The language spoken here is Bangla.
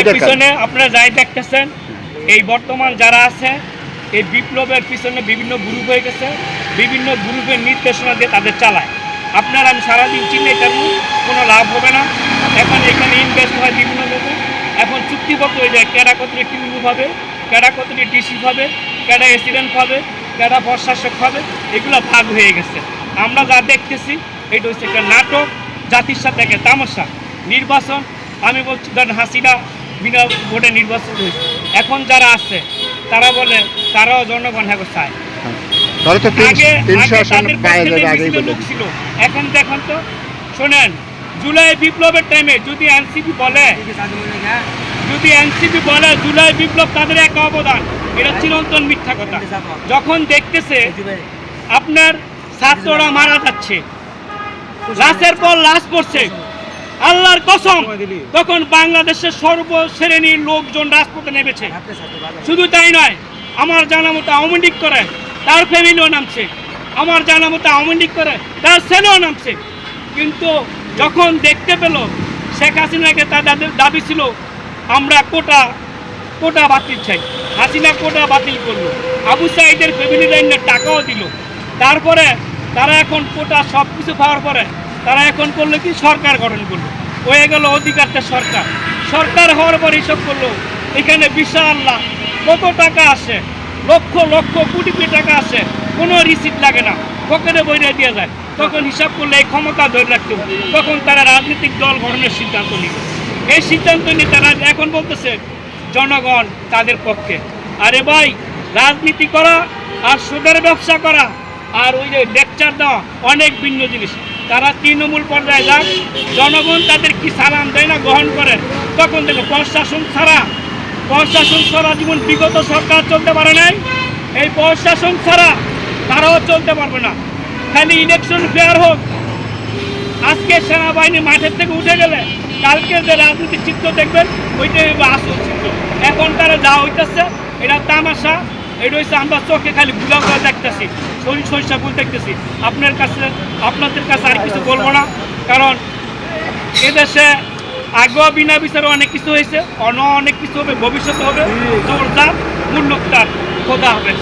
এটা কার? পিছনে আপনারা যাই দেখতেছেন এই বর্তমান যারা আছে এই বিপ্লবের পিছনে বিভিন্ন গ্রুপ হয়ে গেছে বিভিন্ন গ্রুপের নির্দেশনা দিয়ে তাদের চালায়। আপনারা আমি সারাদিন চিনে থাকব কোনো লাভ হবে না। এখন এখানে ইনভেস্ট হয় বিভিন্ন লোকে। এখন চুক্তিপত্র হয়ে যায় কেডা কতটি হবে কেডা কতটি ডিসি হবে কেডা এসিডেন্ট হবে কেডা প্রশাসক হবে এগুলো ভাগ হয়ে গেছে। আমরা যা দেখতেছি এটা হচ্ছে একটা নাটক জাতির সাথে একটা তামাশা। নির্বাচন আমি বলছি ধরেন হাসিনা বিনা ভোটে নির্বাচন হয়েছে। এখন যারা আছে তারা বলে তারাও জনগণ হ্যাঁ চায়। নির্বাচিত ছিল। এখন দেখুন তো শোনেন জুলাই বিপ্লবের টাইমে যদি এনসিপি বলে যদি এনসিপি বলে জুলাই বিপ্লব তাদের এক অবদান এটা চিরন্তন মিথ্যা কথা। যখন দেখতেছে আপনার ছাত্ররা মারা যাচ্ছে লাশের পর লাশ পড়ছে। আল্লাহর কসম তখন বাংলাদেশের সর্বশ্রেণীর লোকজন রাজপথে নেমেছে। শুধু তাই নয় আমার জানা মতো আওয়ামী লীগ করে তার ফ্যামিলিও নামছে। আমার জানা মতো আওয়ামী লীগ করে তার ছেলেও নামছে। কিন্তু যখন দেখতে পেল শেখ হাসিনাকে তার দাবি- ছিল আমরা কোটা কোটা বাতিল চাই। হাসিনা কোটা বাতিল করল। আবু সাইদের ফ্যামিলি লাইনের টাকাও দিল। তারপরে তারা এখন কোটা সব কিছু পাওয়ার পরে তারা এখন করল কি? সরকার গঠন করল। হয়ে গেল অধিকারটা সরকার। সরকার হওয়ার পর এইসব করল। এখানে বিশাল লাভ কত টাকা আসে? লক্ষ লক্ষ, কোটি কোটি টাকা আসে। কোনো রিসিপ্ট লাগে না। পকেটে বইরে দিয়ে যায়। তখন হিসাব করলে এই ক্ষমতা ধরে রাখতে। তখন তারা রাজনৈতিক দল গঠনের সিদ্ধান্ত নিল এই সিদ্ধান্ত নিয়ে তারা এখন বলতেছে, জনগণ তাদের পক্ষে। আরে ভাই, রাজনীতি করা আর সুদের ব্যবসা করা আর ওই যে লেকচার দেওয়া অনেক ভিন্ন জিনিস। তারা তৃণমূল পর্যায়ে যাক, জনগণ তাদের কি সালাম দেয় না গ্রহণ করে তখন দেখো প্রশাসন ছাড়া প্রশাসন ছাড়া যেমন বিগত সরকার চলতে পারে নাই, এই প্রশাসন ছাড়া তারাও চলতে পারবে না। খালি ইলেকশন ফেয়ার হোক। আজকে সেনাবাহিনী মাঠের থেকে উঠে গেলে, কালকে যে রাজনীতির চিত্র দেখবেন, ওইটাই আসল চিত্র। এখন তারা যা হইতেছে, এটা তামাশা। এটা হচ্ছে আমরা চোখে খালি গুলা গুলা দেখতেছি, শরীর সরিষা ফুল দেখতেছি। আপনার কাছে, আপনাদের কাছে আর কিছু বলব না, কারণ এদেশে আগেও বিনা বিচারে অনেক কিছু হয়েছে অন অনেক কিছু হবে, ভবিষ্যতে হবে, জোরদার মূল্যকার খোদা হবে